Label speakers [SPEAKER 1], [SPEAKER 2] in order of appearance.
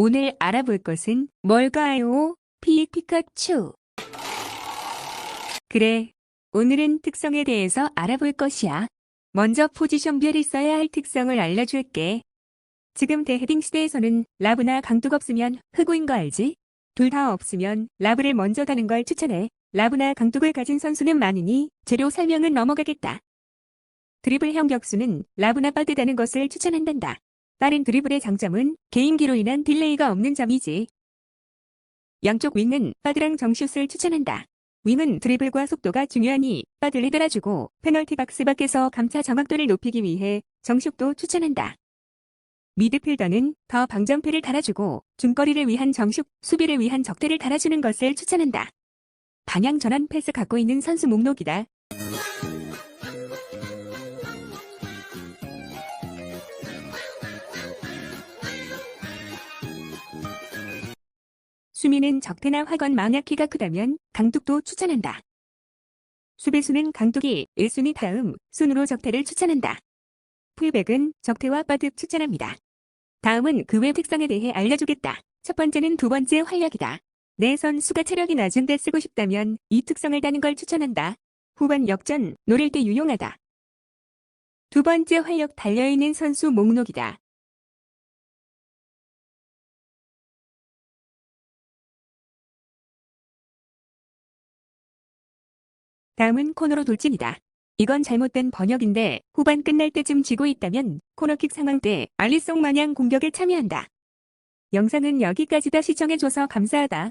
[SPEAKER 1] 오늘 알아볼 것은 뭘까요? 피 피카츄. 그래. 오늘은 특성에 대해서 알아볼 것이야. 먼저 포지션별이 써야 할 특성을 알려줄게. 지금 대헤딩 시대에서는 라브나 강도가 없으면 흑우인 거 알지? 둘 다 없으면 라브를 먼저 다는 걸 추천해. 라브나 강독을 가진 선수는 많으니 재료 설명은 넘어가겠다. 드리블형 격수는 라브나 빠르다는 것을 추천한단다. 빠른 드리블의 장점은 개인기로 인한 딜레이가 없는 점이지. 양쪽 윙은 빠드랑 정슛을 추천한다. 윙은 드리블과 속도가 중요하니 빠드를 따라주고 페널티 박스 밖에서 감차 정확도를 높이기 위해 정슛도 추천한다. 미드필더는 더 방점패를 달아주고 중거리를 위한 정슛, 수비를 위한 적대를 달아주는 것을 추천한다. 방향 전환 패스 갖고 있는 선수 목록이다. 수미는 적태나 화건 만약 키가 크다면 강뚝도 추천한다. 수비수는 강뚝이 1순위 다음 순으로 적태를 추천한다. 풀백은 적태와 빠득 추천합니다. 다음은 그 외 특성에 대해 알려주겠다. 첫 번째는 두 번째 활력이다. 내 선수가 체력이 낮은데 쓰고 싶다면 이 특성을 다는 걸 추천한다. 후반 역전, 노릴 때 유용하다. 두 번째 활력 달려있는 선수 목록이다. 다음은 코너로 돌진이다. 이건 잘못된 번역인데 후반 끝날 때쯤 지고 있다면 코너킥 상황 때 알리송 마냥 공격에 참여한다. 영상은 여기까지다 시청해줘서 감사하다.